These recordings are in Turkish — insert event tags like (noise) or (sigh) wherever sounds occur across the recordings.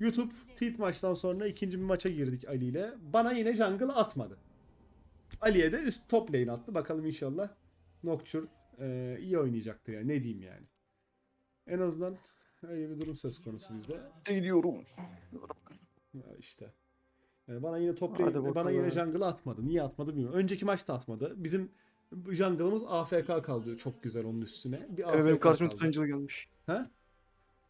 YouTube Tilt maçtan sonra ikinci bir maça girdik Ali ile. Bana yine jungle atmadı. Ali'ye de üst top lane attı. Bakalım inşallah Nocturne e, iyi oynayacaktır yani. Ne diyeyim yani. En azından öyle bir durum söz konusu bizde. Gidiyorum. Ya işte. Yani bana yine top Hadi lane, bana yine jungle atmadı. Niye atmadı bilmiyorum. Önceki maçta atmadı. Bizim jungle'ımız AFK kaldı çok güzel onun üstüne. Bir Evet benim AFK karşıma kaldı. Trundle gelmiş. Ha?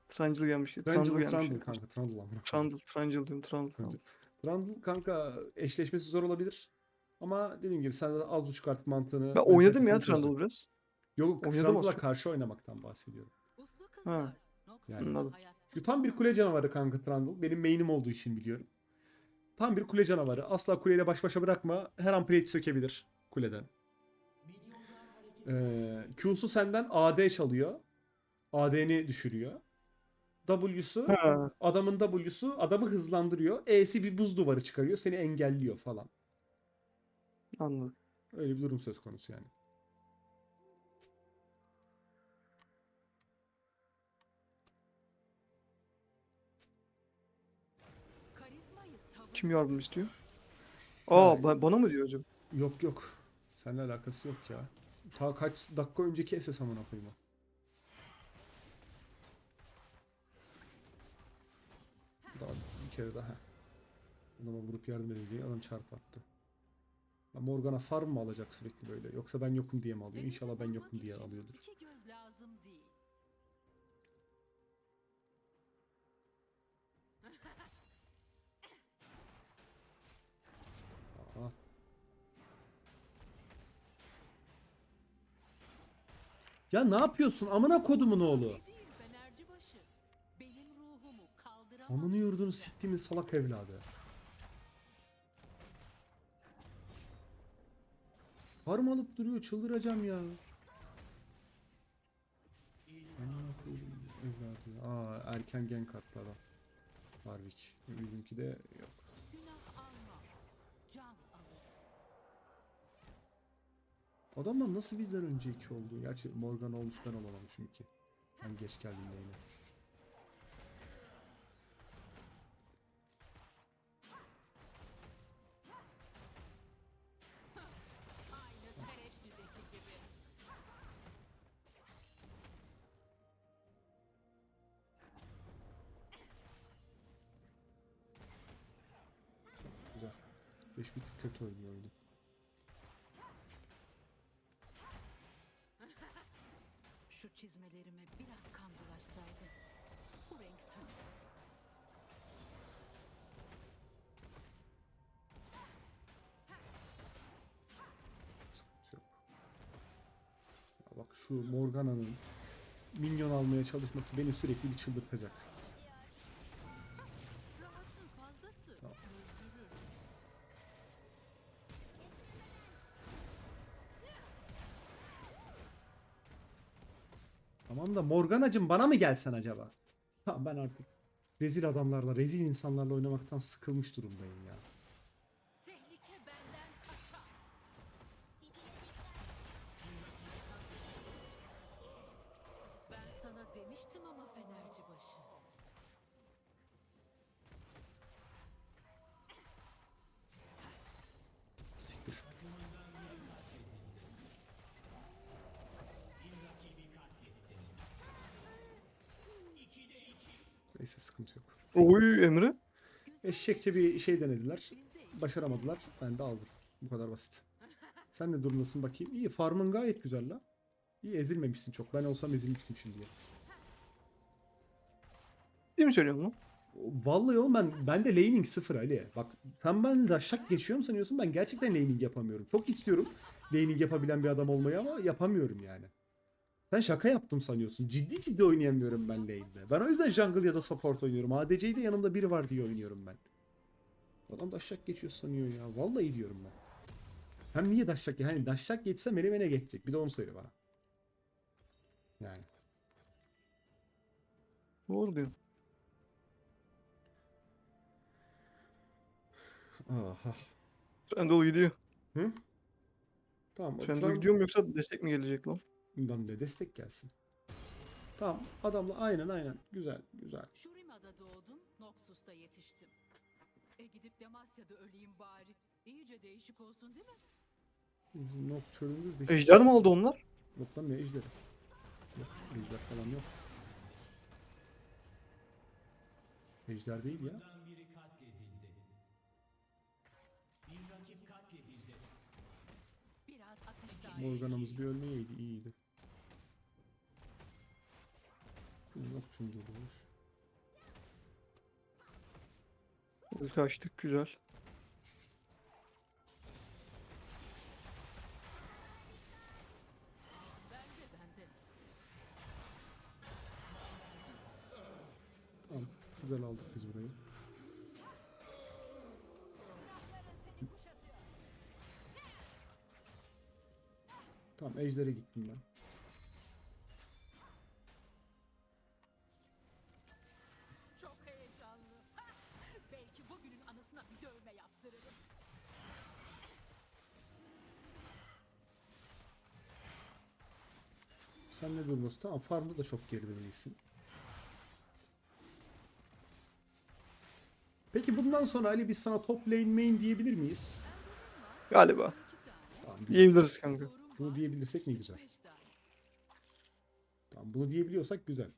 Trundle gelmiş. Trundle Trundle, gelmiş. Trundle kanka Trundle amına. Trundle, Trundle diyorum Trundle. Trundle. Trundle kanka eşleşmesi zor olabilir. Ama dediğim gibi sen de az buçuk artık mantığını... Ben oynadım ya. Trundle biraz. Yok Oynadım Trundle'la karşı oynamaktan bahsediyorum. Ha. Yani. Anladım. Şu tam bir kule canavarı kanka Trundle. Benim main'im olduğu için biliyorum. Tam bir kule canavarı. Asla kuleyle baş başa bırakma. Her an plate sökebilir kuleden. Ee, Q'su senden AD çalıyor. AD'ni düşürüyor. W'su Ha. adamın W'su adamı hızlandırıyor. E'si bir buz duvarı çıkarıyor. Seni engelliyor falan. Anladım. Öyle bir durum söz konusu yani. Kim yardım istiyor? Ha, Aa ba- bana mı diyor acaba? Yok yok. Seninle alakası yok ya. Ta kaç dakika önceki SS amına koyayım kere daha. Adama vurup yardım edin diye adam çarp attı. Ya Morgana farm mı alacak sürekli böyle? Yoksa ben yokum diye mi alıyor? İnşallah ben yokum diye alıyordur. İki göz lazım değil. Aa. Ya ne yapıyorsun? Amına kodumun oğlu. Amını yurdunu siktiğimin salak evladı. Farm alıp duruyor çıldıracağım ya. Amına koydum evladı. Aa erken gank attı adam. Warwick. Bizimki de yok. Adamlar nasıl bizden önce iki oldu? Gerçi Morgan olmuş ben olamamışım ki. Ben geç geldim de yine. Bir tık kötü oynuyor oyunu. Şu çizmelerime biraz kan bulaşsaydı. Bu renk. Ya bak şu Morgana'nın minyon almaya çalışması beni sürekli bir çıldırtacak. Tamam da Morgana'cım bana mı gelsen acaba? Ha ben artık rezil adamlarla, rezil insanlarla oynamaktan sıkılmış durumdayım ya. Oy Emre. Eşekçe bir şey denediler. Başaramadılar. Ben de aldım. Bu kadar basit. Sen ne durumdasın bakayım? İyi farmın gayet güzel la. İyi ezilmemişsin çok. Ben olsam ezilmiştim şimdiye. Değil mi söylüyorsun lan? Vallahi oğlum ben ben de laning sıfır Ali. Bak sen ben de şak geçiyorum sanıyorsun. Ben gerçekten laning yapamıyorum. Çok istiyorum laning yapabilen bir adam olmayı ama yapamıyorum yani. Sen şaka yaptım sanıyorsun. Ciddi ciddi oynayamıyorum ben lane'de. Ben o yüzden jungle ya da support oynuyorum. ADC'yi de yanımda biri var diye oynuyorum ben. Adam daşşak geçiyor sanıyor ya. Vallahi diyorum ben. Hem niye daşşak ya? Hani daşşak geçse Menemen'e geçecek. Bir de onu söyle bana. Yani. Doğru diyor. Aha. Trundle gidiyor. Tamam. o Trundle Trundle- gidiyor mu yoksa destek mi gelecek lan? Bundan da destek gelsin. Tamam adamla aynen aynen güzel güzel. Şurima'da doğdum, Noxus'ta yetiştim. E gidip Demasya'da öleyim bari. İyice değişik olsun değil mi? Nocturne'ümüz de Ejder mi aldı onlar? Yok lan ne ejderi? Yok ejder falan yok. Ejder değil ya. Morgana'mız bir ölmeyeydi iyiydi. Nocturne da olur. Ulti açtık güzel. Tamam. Güzel aldık biz burayı. Tamam ejdere gittim ben. Anısına bir dövme yaptırırım. Sen ne durması? Tamam farmda da çok geride değilsin. Peki bundan sonra Ali biz sana top lane main diyebilir miyiz? Galiba. Tamam. Diyebiliriz kanka. Bunu diyebilirsek ne güzel. Tamam bunu diyebiliyorsak güzel.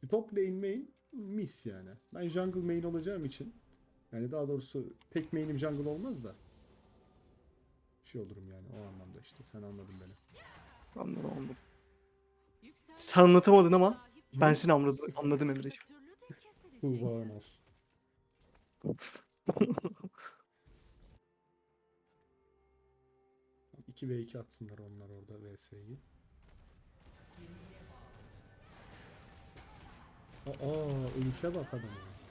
Çünkü top lane main mis yani. Ben jungle main olacağım için yani daha doğrusu tek main'im jungle olmaz da şey olurum yani o anlamda işte sen anladın beni. Anladım anladım. Sen anlatamadın ama ben seni anladım, anladım Emre'ciğim. Tuğba Anar. İki ve 2 atsınlar onlar orada VS'yi. Aa ölüşe bak adamı.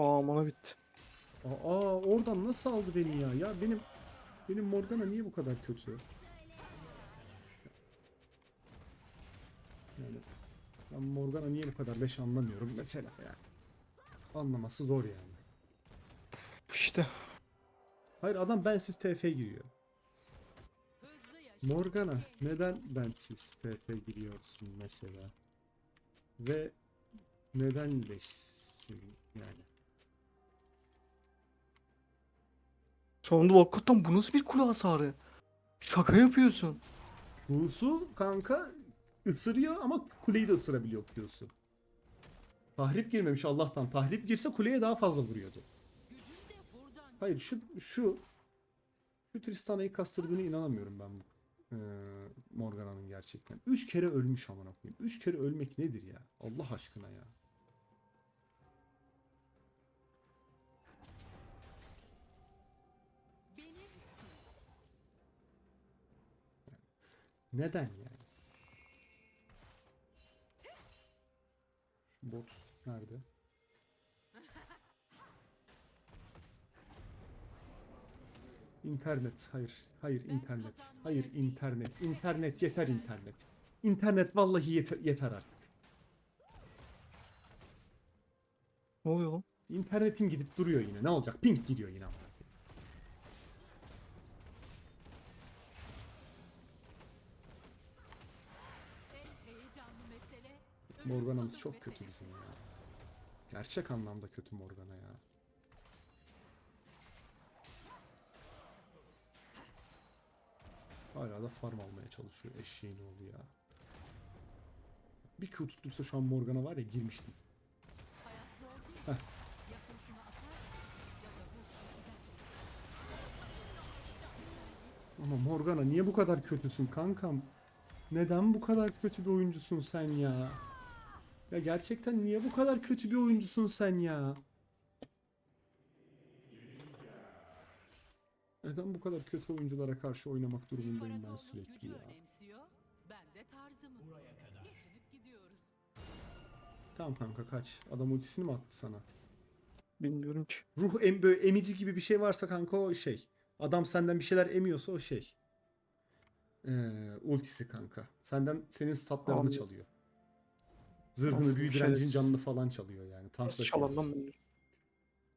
Aa mana bitti. Aa oradan nasıl aldı beni ya? Ya benim benim Morgana niye bu kadar kötü? Yani ben Morgana niye bu kadar leş anlamıyorum mesela yani. Anlaması zor yani. İşte. Hayır adam bensiz TF giriyor. Morgana neden bensiz TF giriyorsun mesela? Ve neden leşsin yani? Sonunda hakikaten bu nasıl bir kule hasarı? Şaka yapıyorsun. Rusu kanka ısırıyor ama kuleyi de ısırabiliyor diyorsun. Tahrip girmemiş Allah'tan. Tahrip girse kuleye daha fazla vuruyordu. Hayır şu şu şu Tristana'yı kastırdığını inanamıyorum ben bu eee, Morgana'nın gerçekten. Üç kere ölmüş amına koyayım. Üç kere ölmek nedir ya? Allah aşkına ya. Neden yani? Şu bot nerede? İnternet. Hayır. Hayır internet. Hayır internet. İnternet yeter internet. İnternet vallahi yeter, yeter artık. Ne oluyor lan? İnternetim gidip duruyor yine. Ne olacak? Ping gidiyor yine amına Morgana'mız çok kötü bizim ya. Gerçek anlamda kötü Morgana ya. Hala da farm almaya çalışıyor eşeğin oğlu ya. Bir Q tuttursa şu an Morgana var ya girmiştim. Ama Morgana niye bu kadar kötüsün kankam? Neden bu kadar kötü bir oyuncusun sen ya? Ya gerçekten niye bu kadar kötü bir oyuncusun sen ya? Neden bu kadar kötü oyunculara karşı oynamak durumundayım ben sürekli ya? Ben de tarzımı. Buraya kadar. Geçinip gidiyoruz. Tamam kanka kaç. Adam ultisini mi attı sana? Bilmiyorum ki. Ruh em böyle emici gibi bir şey varsa kanka o şey. Adam senden bir şeyler emiyorsa o şey. Ee, ultisi kanka. Senden senin statlarını Anladım. çalıyor. Zırhını, büyü şerefsiz. direncin canını falan çalıyor yani. Tankla. Çalar lan beni.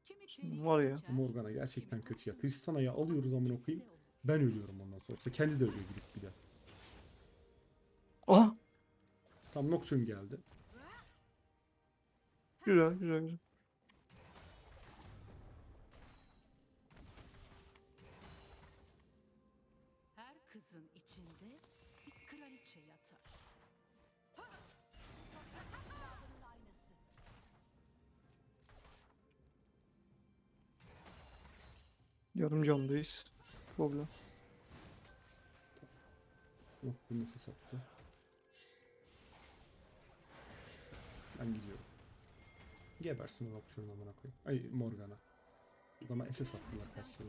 Kimi Şimdi çelik var ya. Morgana gerçekten kötü ya. Tristana'yı alıyoruz amına koyayım. Ben ölüyorum ondan sonra. İşte kendi de ölüyor gidip bir de. Aha! Tam Nocturne geldi. Güzel güzel güzel. Yarım candayız. Problem. Nocturne nasıl sattı? Ben gidiyorum. Gebersin o Nocturne amına koyayım. Ay Morgana. Adama SS attılar kaç kere.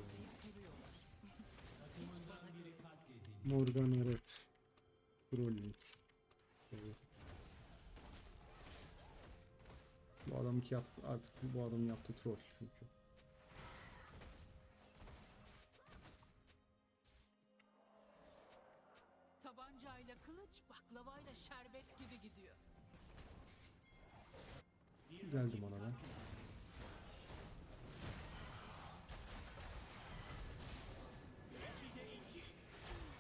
Morgana Rep. Trolling. Evet. Bu adam ki yaptı artık bu adamın yaptığı troll çünkü. Geldim ona ben.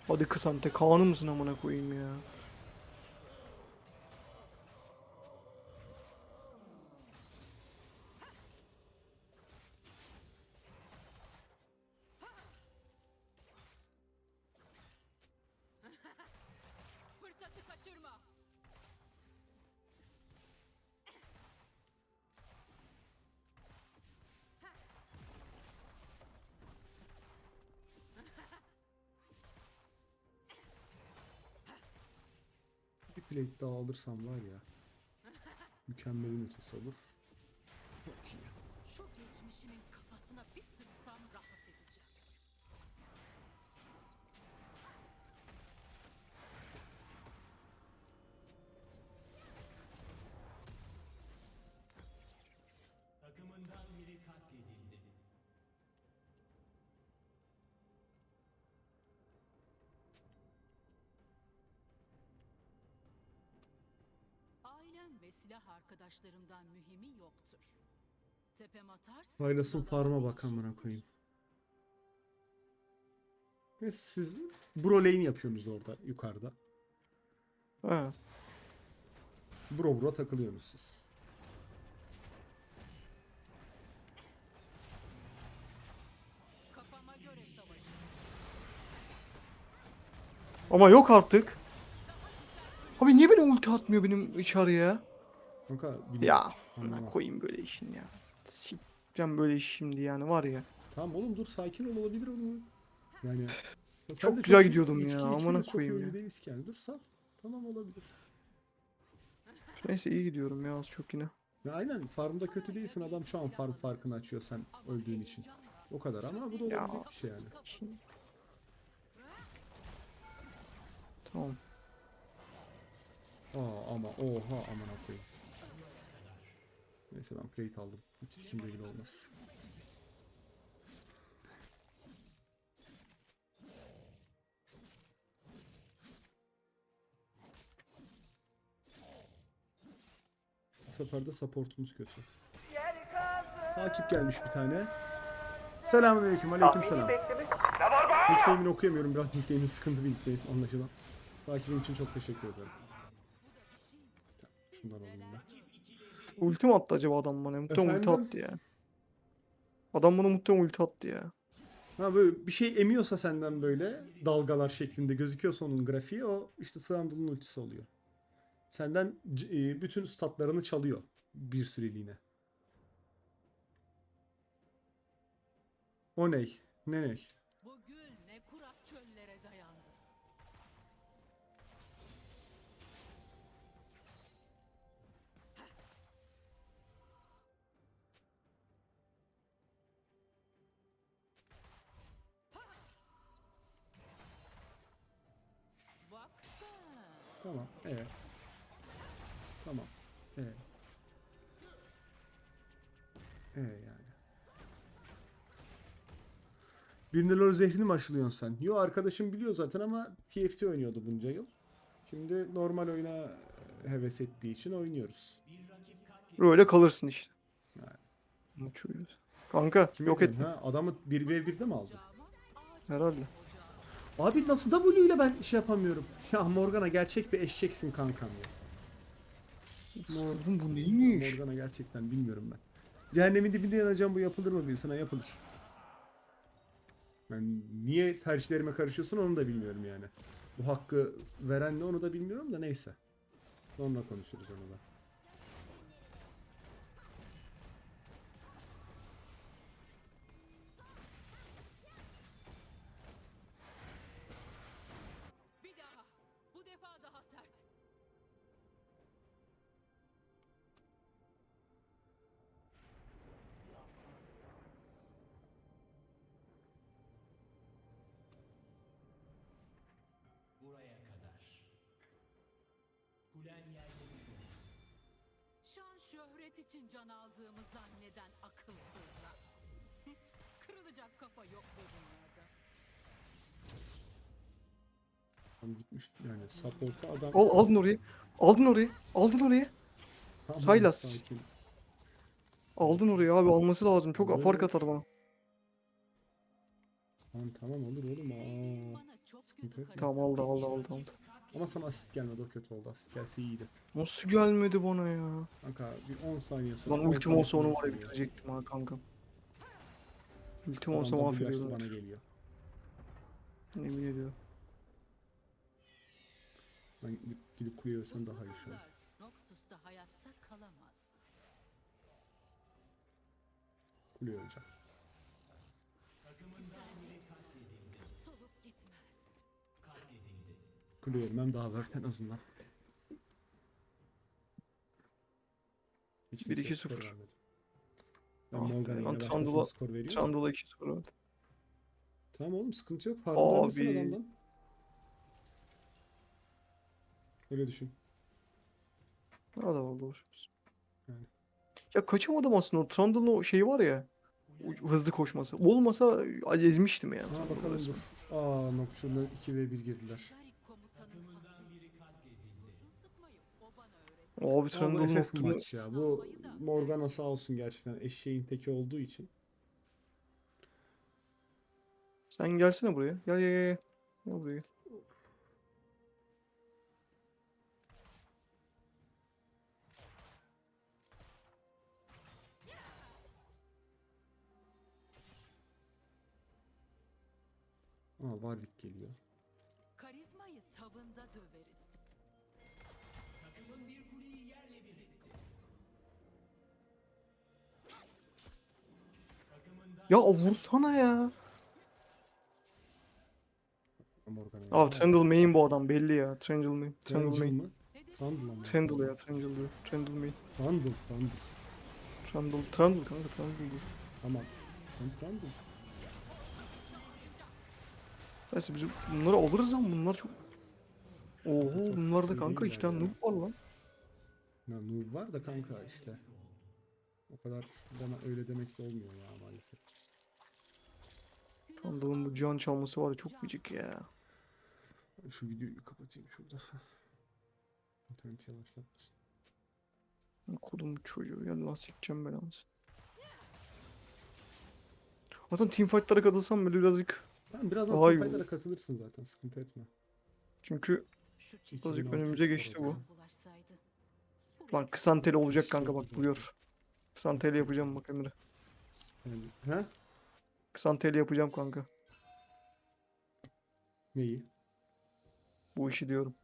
Hadi kısante Kaan'ı mısın amına koyayım ya. Daha alırsam var ya. Mükemmelin ötesi olur. Ve silah arkadaşlarımdan mühimi yoktur. Tepem atarsın. Faylasın dalar farma bak amına koyayım. Neyse siz bro lane yapıyorsunuz orada yukarıda. He. Bro bro takılıyorsunuz siz. Ama yok artık. Abi niye beni ulti atmıyor benim içeriye? Kanka bilmiyorum. Ya Anlamam. amına koyayım böyle işin ya. Sikeceğim böyle iş şimdi yani var ya. Tamam oğlum dur sakin ol olabilir onu. Yani ya sen Çok de güzel gidiyordum ya, amına çok koyayım ya. değiliz ki yani. Dur sal. Tamam olabilir. Neyse iyi gidiyorum ya az çok yine. Ya aynen farmda kötü değilsin adam şu an farm farkını açıyor sen öldüğün için. O kadar ama bu da Ya. olabilecek bir şey yani. Tamam. Aa ama oha amına koyayım. Neyse ben plate aldım. Hiç sikimde bile olmaz. Bu sefer de supportumuz kötü. Takip gelmiş bir tane. Selamünaleyküm, aleykümselam. Nickname'ini okuyamıyorum. Biraz nickname'in sıkıntılı nickname anlaşılan. Takibin için çok teşekkür ederim. Şundan alayım ben. Ulti mi attı acaba adam bana? Muhtemelen ulti Efendim? attı ya. Adam bana muhtemelen ulti attı ya. Ha böyle bir şey emiyorsa senden böyle dalgalar şeklinde gözüküyorsa onun grafiği o işte Sandal'ın ultisi oluyor. Senden c- e, bütün statlarını çalıyor bir süreliğine. O ney? Ne ney? Tamam. Evet. Tamam. Evet. Evet yani. Birine lol zehrini mi aşılıyorsun sen? Yo arkadaşım biliyor zaten ama TFT oynuyordu bunca yıl. Şimdi normal oyuna e, heves ettiği için oynuyoruz. Böyle kalırsın işte. Yani. Kanka Kim yok ettim. Ha? Adamı 1v1'de mi aldın? Herhalde. Abi nasıl W ile ben şey yapamıyorum? (laughs) Ya Morgana gerçek bir eşeksin kankam ya. Oğlum bu neymiş? Morgana gerçekten bilmiyorum ben. Cehennemin dibinde yanacağım bu yapılır mı bir insana yapılır. Ben niye tercihlerime karışıyorsun onu da bilmiyorum yani. Bu hakkı veren ne onu da bilmiyorum da neyse. Sonra konuşuruz onu da. Kulen yerde Şan şöhret için can aldığımı zanneden akılsızlar. (laughs) Kırılacak kafa yok bu dünyada. Tam gitmiş yani support'a adam. Al, aldın orayı. Aldın orayı. Aldın orayı. Tamam, sakin. Aldın orayı abi alması lazım. Çok Böyle- fark atar bana. Tamam tamam olur oğlum. Aa. Bana çok gözü Tamam aldı aldı aldı aldı. Ama sana asist gelmedi o kötü oldu. Asist gelse iyiydi. Nasıl gelmedi bana ya? Kanka bir 10 saniye sonra. Lan 10 ultim olsa onu var ya bitirecektim ha kanka. Ultim olsa mahvediyordum. bana geliyor. Yemin ediyorum. Ben gidip, gidip kuleye ölsem daha iyi şu an. Kuleye öleceğim. Kuleye ölmem daha worth en azından. Hiç 1-2-0. kimseye skor vermedim. Ben Ah Morgan'a yine Trundle'a- skor veriyorum. Trundle'a 2 0 aldı. Tamam oğlum sıkıntı yok. Ölmesin Abi. adamdan. Öyle düşün. Hadi oldu hoş olsun. Yani. Ya kaçamadım aslında o Trundle'ın o şeyi var ya. hızlı koşması. Olmasa ezmiştim yani. Ha bakalım dur. Aa Nocturne'da 2 ve 1 girdiler. Abi Ama Trundle'ın FF noktalı. maç ya. Bu Morgana sağ olsun gerçekten eşeğin teki olduğu için. Sen gelsene buraya. Gel gel gel. Gel buraya. gel. Aa Warwick geliyor. Ya vursana ya. Abi Trundle main bu adam belli ya. Trundle main. Trundle Trundle main. mı? Trundle mı? Trundle ya Trundle ya. Trundle main. Trundle, Trundle. Trundle, Trundle kanka Trundle bu. Tamam. Sen Trundle. Neyse biz bunları alırız ama bunlar çok... Oho bunlarda kanka iki tane noob var lan. Ya noob var da kanka işte. O kadar deme, öyle demek de olmuyor ya maalesef. Trundle'ın bu can çalması var ya çok gıcık ya. Ben Şu videoyu kapatayım şurada. (laughs) İnternet yavaşlatmasın. Kodum çocuğu gel lan sikeceğim belanı. Aslında teamfight'lara katılsam böyle birazcık Tamam birazdan Daha iyi teamfight'lara katılırsın zaten sıkıntı etme. çünkü altı önümüze geçti bu. lan kısanteli olacak kanka bak Kısanteli yapacağım bak Emre. He? Kısanteli yapacağım kanka. Neyi? Bu işi diyorum.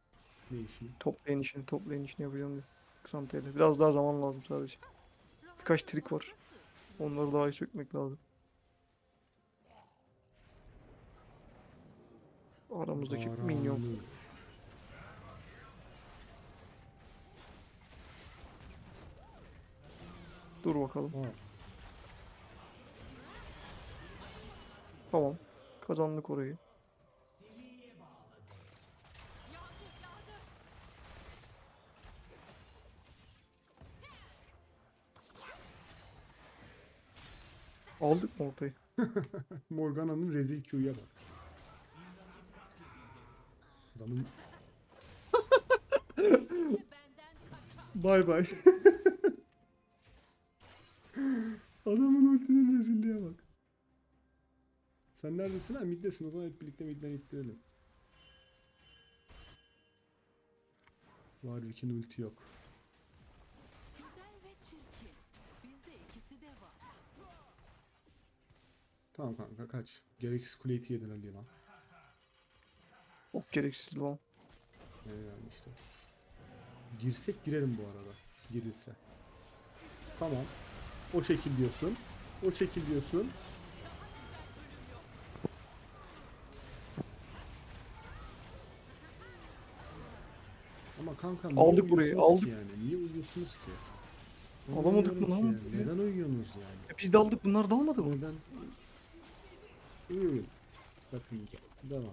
Ne işini? Toplayın işini, toplayın işini yapacağım diyor. Kısanteli. Biraz daha zaman lazım sadece. Birkaç trik var. Onları daha iyi sökmek lazım. Aramızdaki minyon. Dur bakalım. Aa, Tamam. Kazandık orayı. Aldık mı ortayı? (laughs) Morgana'nın rezil Q'ya bak. Adamın (laughs) Benden kaçar. (laughs) Adamın ultinin rezilliğe bak. Sen neredesin ha? Middesin o zaman hep birlikte midden ittirelim. Warwick'in ulti yok. Tamam kanka kaç. Gereksiz kuleyi yedin Ali lan. Çok gereksiz bu. Ne yani işte. Girsek girerim bu arada. Girilse. Tamam. O şekil diyorsun. O şekil diyorsun. Ama kanka niye Aldık burayı, ki aldık. Yani? Niye uyuyorsunuz ki? Alamadık mı lan ki yani. Neden uyuyorsunuz yani? E biz de aldık bunlar da almadı mı? Neden? Uyuyun. Bakın devam.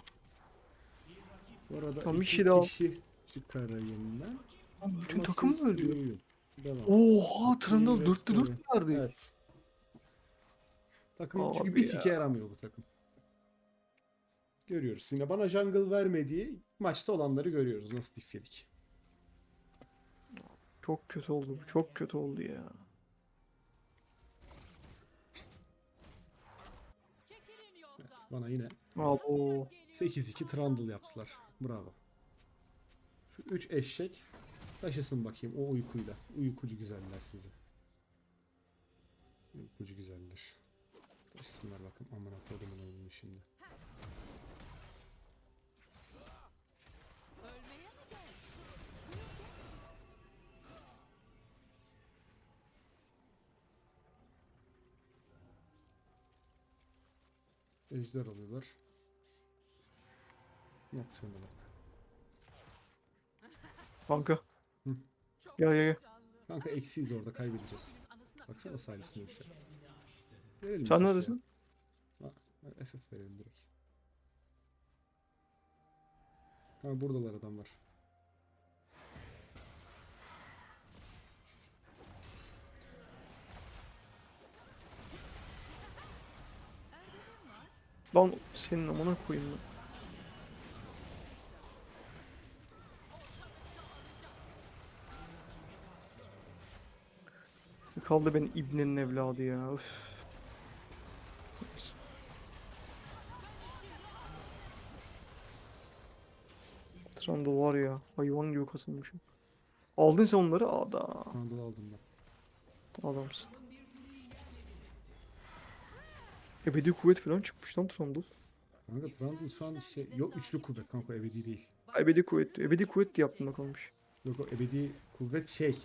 Bu arada Tamam, bir iki kişi daha kişi çıkarayım ben. Lan bütün Ama takım siz mı ölüyor? uyuyun. Devam. Oha Trundle Evet, 4'te 4 evet. verdi. Evet. Takım çünkü Abi bir ya. sike yaramıyor bu takım. Görüyoruz. Yine bana jungle vermediği maçta olanları görüyoruz. Nasıl diff yedik. Çok kötü oldu. Çok kötü oldu ya. Çekilin Evet, yoldan. bana yine Abo. 8-2 Trundle yaptılar. Bravo. Şu 3 eşek taşısın bakayım o uykuyla. Uykucu güzeller sizi. Uykucu güzeller. Taşısınlar bakın aman kodumun oğlunu şimdi. Ejder alıyorlar. Nocturne'a bak. Kanka. Gel, gel, gel. Kanka eksiyiz orada kaybedeceğiz. Baksana sayesinde bir şey. Verelim Sen bir neredesin? Ha, ben FF verelim direkt. Ha buradalar adamlar. Lan senin amına koyayım lan. Kaldı benim İbne'nin evladı ya. Neyse. Trundle var ya. Hayvan gibi kasılmışım. Aldın sen onları. Ada. Anadolu aldım ben. Adamsın. Ebedi kuvvet falan çıkmış lan Trundle. Kanka Trundle şu an şey yok üçlü kuvvet kanka ebedi değil. Ebedi kuvvet. Ebedi kuvvet diye aklımda kalmış. Yok o ebedi kuvvet şey.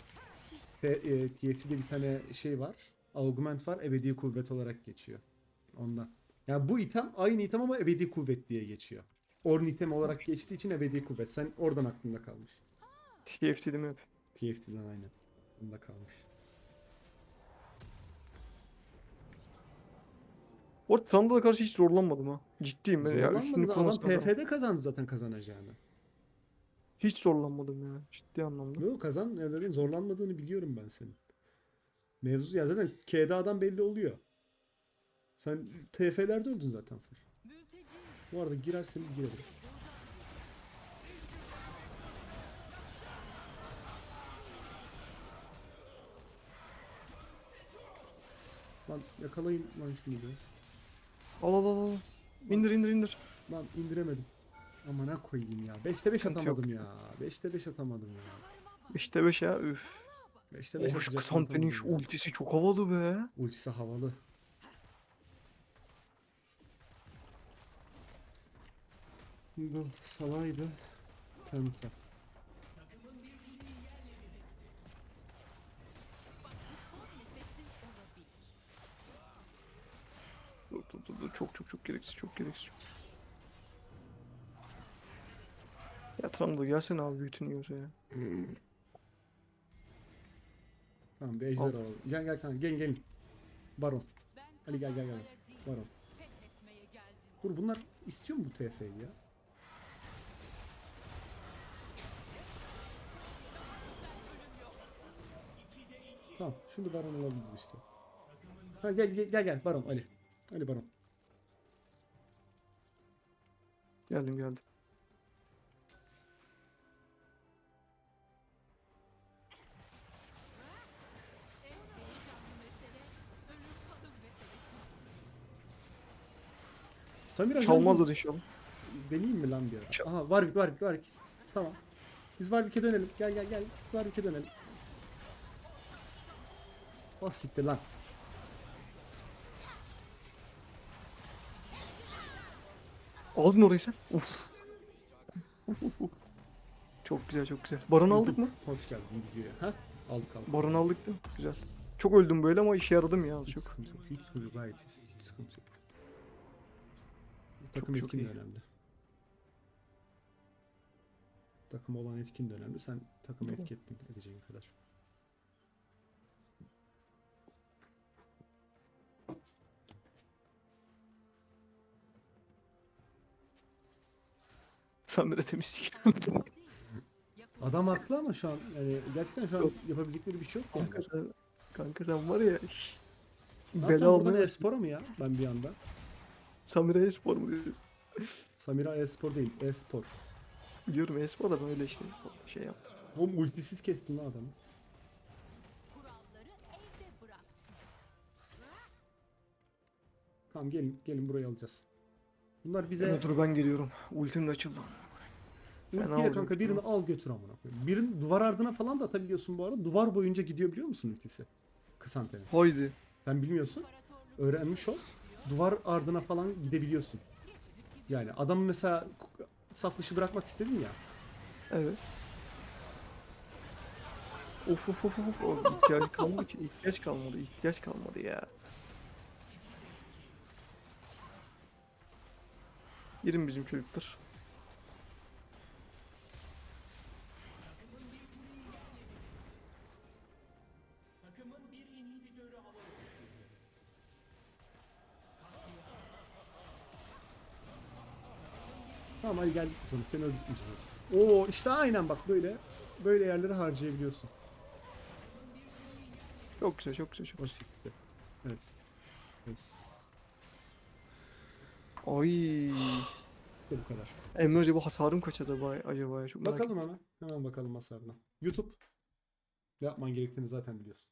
T, e, TFT'de bir tane şey var. Augment var ebedi kuvvet olarak geçiyor. Ondan. Yani bu item aynı item ama ebedi kuvvet diye geçiyor. Orn item olarak geçtiği için ebedi kuvvet. Sen oradan aklında kalmış. TFT değil mi hep? TFT'den aynen. Bunda kalmış. Arada Trundle'a karşı hiç zorlanmadım ha. Ciddiyim ben ya. Zorlanmadı da adam. TF'de kazandı zaten kazanacağını. Hiç zorlanmadım ya. Ciddi anlamda. Yok kazan ya zaten zorlanmadığını biliyorum ben senin. Mevzu ya zaten K'da adam belli oluyor. Sen TF'lerde öldün zaten full. Bu arada girerseniz girelim. Lan yakalayın lan şunu be. Al al al al. İndir indir indir. Lan indiremedim. Ama ne koyayım ya. 5'te 5 Sıkıntı atamadım ya. 5'te 5 atamadım ya. 5'te 5 ya üf. 5'te 5 Oh şu atacaktım, Xante'nin şu ultisi çok havalı be. Ultisi havalı. Bu salaydı. Penta. Dur dur dur dur. Çok çok çok gereksiz çok gereksiz. Çok. Ya Trundle gelsene abi bütün yiyorsa ya. Tamam bir ejder Al. alalım. Gel gel kanka gelin gelin. Baron. Ali gel, gel, gel. Baron. Dur bunlar istiyor mu bu TF'yi ya? Tamam şimdi Baron alabiliriz işte. Ha gel gel gel gel Baron Ali. Ali Baron. Geldim geldim. Samira Çalmazlar inşallah. Deneyeyim mi lan bir ara? Çal- Aha Warwick Warwick Warwick. Tamam. Biz Warwick'e dönelim. Gel gel gel. Biz Warwick'e dönelim. Bas siktir lan. Aldın orayı sen. Uf. Çok güzel çok güzel. Baron aldık mı? Hoş geldin videoya. Ha? Aldık aldık. Baron aldık değil mi? Güzel. Çok öldüm böyle ama işe yaradım ya az Hiç çok. sıkıntı yok. Hiç sıkıntı yok. Gayet. Hiç sıkıntı yok. Takım çok etkin de iyi. önemli. Takım olan etkin de önemli. Sen takım Tamam. etki ettin edeceğin kadar. Samira temizlik. (laughs) Adam haklı ama şu an yani gerçekten şu an yapabilecekleri bir şey yok kanka sen, kanka sen var ya. Bela olmaya e-spora mı ya? Ben bir anda. Samira espor mu diyorsun? Samira e-spor değil, e-spor. Biliyorum espor da ben öyle işte şey yaptım. Oğlum ultisiz kestin lan adamı. Tamam gelin, gelin burayı alacağız. Bunlar bize... Evet, dur ben geliyorum. Ultim de açıldı. fena Ultiyle kanka ya. birini al götür amına koyayım. Birini duvar ardına falan da atabiliyorsun bu arada. Duvar boyunca gidiyor biliyor musun ultisi? Kısantenin. Haydi. Sen bilmiyorsun. Öğrenmiş ol. Duvar ardına falan gidebiliyorsun. Yani adamı mesela saf dışı bırakmak istedin ya. Evet. Of of of of. of. İhtiyaç kalmadı ki. İhtiyaç kalmadı. ihtiyaç kalmadı ya. Girin bizim çocuklar. Tamam hadi gel sonra seni öldürmeyeceğim. Oo işte aynen bak böyle böyle yerleri harcayabiliyorsun. Çok güzel çok güzel çok güzel. Evet. Evet. Ay. İşte bu kadar. Emre acaba hasarım kaç acaba, acaba? Çok merak Bakalım hemen. Hemen bakalım hasarına. YouTube. Yapman gerektiğini zaten biliyorsun.